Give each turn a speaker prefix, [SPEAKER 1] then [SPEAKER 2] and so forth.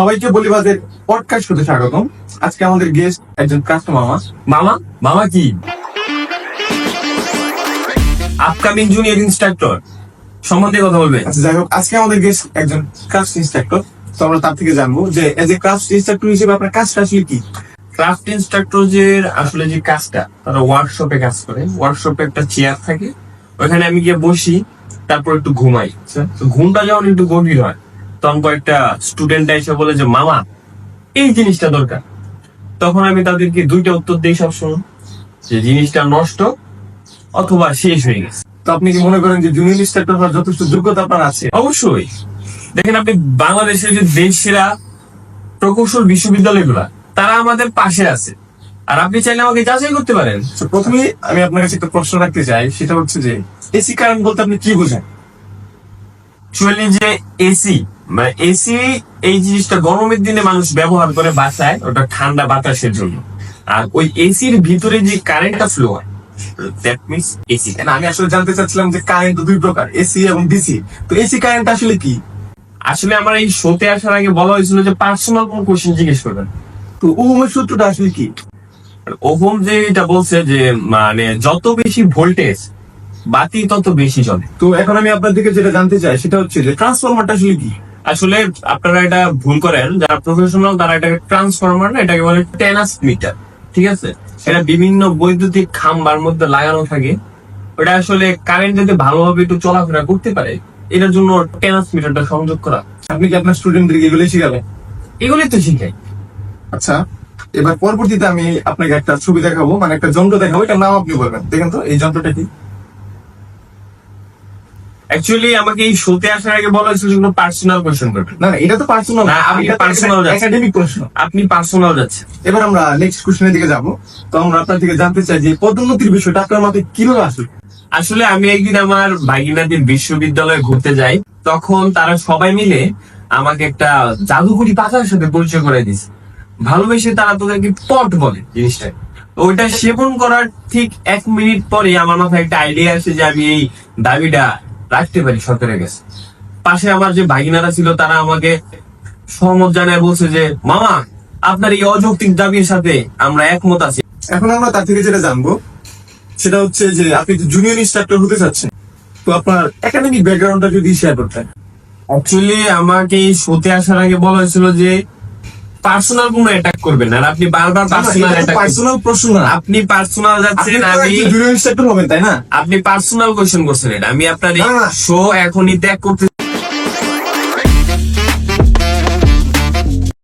[SPEAKER 1] সবাইকে বলিবাদের পডকাস্ট করতে স্বাগতম। আজকে আমাদের গেস্ট একজন কাস্টমার মামা।
[SPEAKER 2] মামা? মামা কি? আপকামিং জুনিয়র ইনস্ট্রাক্টর সম্বন্ধে কথা বলবে।
[SPEAKER 1] আচ্ছা যাই হোক আজকে আমাদের গেস্ট একজন ক্রাফট ইনস্ট্রাক্টর তো আমরা তার থেকে জানব যে এজ এ ক্রাফট ইনস্ট্রাক্টর হিসেবে আপনার কাজটা আসলে কি?
[SPEAKER 2] ক্রাফট যে আসলে যে কাজটা তারা ওয়ার্কশপে কাজ করে। ওয়ার্কশপে একটা চেয়ার থাকে। ওখানে আমি গিয়ে বসি তারপর একটু ঘুমাই। তো ঘুমটা যখন একটু গভীর হয় তখন কয়েকটা স্টুডেন্ট এসে বলে যে মামা এই জিনিসটা দরকার। তখন আমি তাদেরকে দুইটা উত্তর দিই সবসময় যে জিনিসটা নষ্ট অথবা শেষ হয়ে গেছে।
[SPEAKER 1] তো আপনি কি মনে করেন যে জুনিয়র ইনস্ট্রাক্টর হওয়ার যথেষ্ট যোগ্যতা আপনার আছে?
[SPEAKER 2] অবশ্যই। দেখেন আপনি বাংলাদেশের যে দেশ সেরা প্রকৌশল বিশ্ববিদ্যালয়গুলা তারা আমাদের পাশে আছে। আর আপনি চাইলে আমাকে যাচাই করতে পারেন।
[SPEAKER 1] তো প্রথমেই আমি আপনার কাছে একটা প্রশ্ন রাখতে চাই সেটা হচ্ছে যে এসি কারেন্ট বলতে আপনি কি বোঝেন?
[SPEAKER 2] অ্যাকচুয়ালি যে এসি মানে এসি এই জিনিসটা গরমের দিনে মানুষ ব্যবহার করে বাসায়, ওটা ঠান্ডা বাতাসের জন্য। আর ওই এসির ভিতরে যে কারেন্টটা ফ্লো হয় দ্যাট মিনস এসি
[SPEAKER 1] আমি আসলে জানতে চাচ্ছিলাম যে কারেন্ট দুই প্রকার এসি এবং ডিসি তো এসি কারেন্ট আসলে কি?
[SPEAKER 2] আসলে আমার এই শোতে আসার আগে বলা হয়েছিল যে পার্সোনাল কোন কোশ্চেন জিজ্ঞেস করবেন।
[SPEAKER 1] তো ওহমের সূত্রটা আসলে কি?
[SPEAKER 2] ওহম যে এটা বলছে যে মানে যত বেশি ভোল্টেজ বাতি তত বেশি চলে
[SPEAKER 1] তো এখন আমি আপনার দিকে যেটা জানতে চাই সেটা হচ্ছে যে ট্রান্সফরমারটা আসলে কি?
[SPEAKER 2] আসলে আপনারা এটা ভুল করেন যারা প্রফেশনাল তারা এটাকে ট্রান্সফরমার না এটাকে বলে টেনাস মিটার ঠিক আছে? এটা বিভিন্ন বৈদ্যুতিক খাম্বার মধ্যে লাগানো থাকে। ওটা আসলে কারেন্ট যাতে ভালোভাবে একটু চলাফেরা করতে পারে এটার জন্য টেনাস মিটারটা সংযোগ করা।
[SPEAKER 1] আপনি কি আপনার স্টুডেন্টদেরকে এগুলো শিখাবেন?
[SPEAKER 2] এগুলোই তো শিখাই।
[SPEAKER 1] আচ্ছা এবার পরবর্তীতে আমি আপনাকে একটা ছবি দেখাবো মানে একটা যন্ত্র দেখাবো এটার নাম আপনি বলবেন। দেখেন তো এই যন্ত্রটা কি?
[SPEAKER 2] অ্যাকচুয়ালি আমাকে এই শোতে আসার আগে বলা হয়েছিল যেগুলো পার্সোনাল কোয়েশ্চেন করবেন।
[SPEAKER 1] না না এটা তো পার্সোনাল
[SPEAKER 2] না, আপনি যাচ্ছেন।
[SPEAKER 1] একাডেমিক প্রশ্ন
[SPEAKER 2] আপনি পার্সোনাল যাচ্ছে
[SPEAKER 1] এবার আমরা নেক্সট কোশ্চেনের দিকে যাব। তো আমরা আপনার থেকে জানতে চাই যে পদোন্নতির বিষয়টা আপনার মাথায় কীভাবে আসবে
[SPEAKER 2] আসলে আমি একদিন আমার ভাগিনাদের বিশ্ববিদ্যালয়ে ঘুরতে যাই তখন তারা সবাই মিলে আমাকে একটা জাদুকরি পাতার সাথে পরিচয় করে দিয়েছে। ভালোবেসে তারা তোদেরকে পট বলে জিনিসটা। ওইটা সেবন করার ঠিক এক মিনিট পরে আমার মাথায় একটা আইডিয়া আসে যে আমি এই দাবিটা রাখতে পারি সরকারের কাছে। পাশে আমার যে ভাগিনারা ছিল তারা আমাকে সহমত জানায় বলছে যে মামা আপনার এই অযৌক্তিক দাবির সাথে আমরা একমত আছি।
[SPEAKER 1] এখন আমরা তার থেকে যেটা জানব সেটা হচ্ছে যে আপনি জুনিয়র ইনস্ট্রাক্টর হতে চাচ্ছেন। তো আপনার একাডেমিক ব্যাকগ্রাউন্ডটা যদি শেয়ার করতেন।
[SPEAKER 2] অ্যাকচুয়ালি আমাকে শোতে আসার আগে বলা হয়েছিল যে পার্সোনাল কোনো অ্যাটাক করবেন আর আপনি বারবার পার্সোনাল অ্যাটাক
[SPEAKER 1] পার্সোনাল প্রশ্ন
[SPEAKER 2] আপনি পার্সোনাল যাচ্ছেন আমি
[SPEAKER 1] হবেন তাই না?
[SPEAKER 2] আপনি পার্সোনাল কোশ্চেন করছেন এটা। আমি আপনার। শো এখনই ত্যাগ করতে